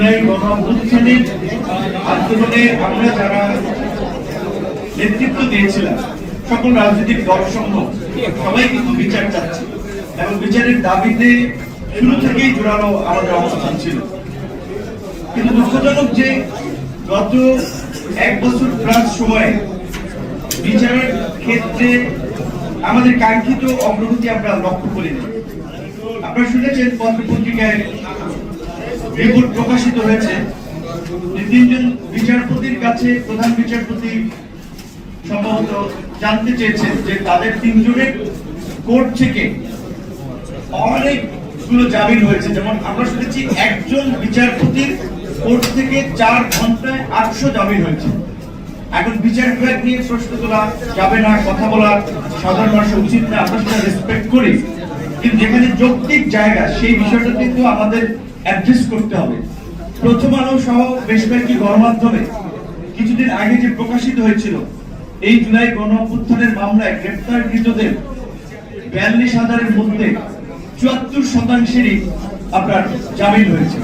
জুলাই গণ অভ্যুত্থানের আন্দোলনে আমরা যারা নেতৃত্ব দিয়েছিলাম, সকল রাজনৈতিক সবাই কিন্তু বিচার চাচ্ছে। এবং বিচারের দাবিতে শুরু থেকেই জোরালো আমাদের অবস্থান ছিল। কিন্তু দুঃখজনক যে গত এক বছর প্লাস সময়ে বিচারের ক্ষেত্রে আমাদের কাঙ্ক্ষিত অগ্রগতি আমরা লক্ষ্য করিনি। আপনারা শুনেছেন রিপোর্ট প্রকাশিত হয়েছে। তিনজন বিচারপতির কাছে প্রধান বিচারপতি সম্ভবত জানতে চেয়েছেন যে তাদের তিনজনের কোর্ট থেকে অনেকগুলো জামিন হয়েছে। যেমন আমরা শুনেছি একজন বিচারপতির কোর্ট থেকে চার ঘন্টায় আটশো জামিন হয়েছে। এখন বিচার বিভাগ নিয়ে প্রশ্ন তোলা যাবে না, কথা বলা সাধারণ মানুষের উচিত না। রেসপেক্ট করি। কিন্তু যেখানে যৌক্তিক জায়গা, সেই বিষয়টা কিন্তু আমাদের অ্যাড্রেস করতে হবে। প্রথম আলো সহ বেশ কয়েকটি গণমাধ্যমে কিছুদিন আগে যে প্রকাশিত হয়েছিল, এই জুলাই গণ মামলায় গ্রেপ্তারকৃতদের বিয়াল্লিশ হাজারের মধ্যে চুয়াত্তর শতাংশেরই আপনার জামিন হয়েছে।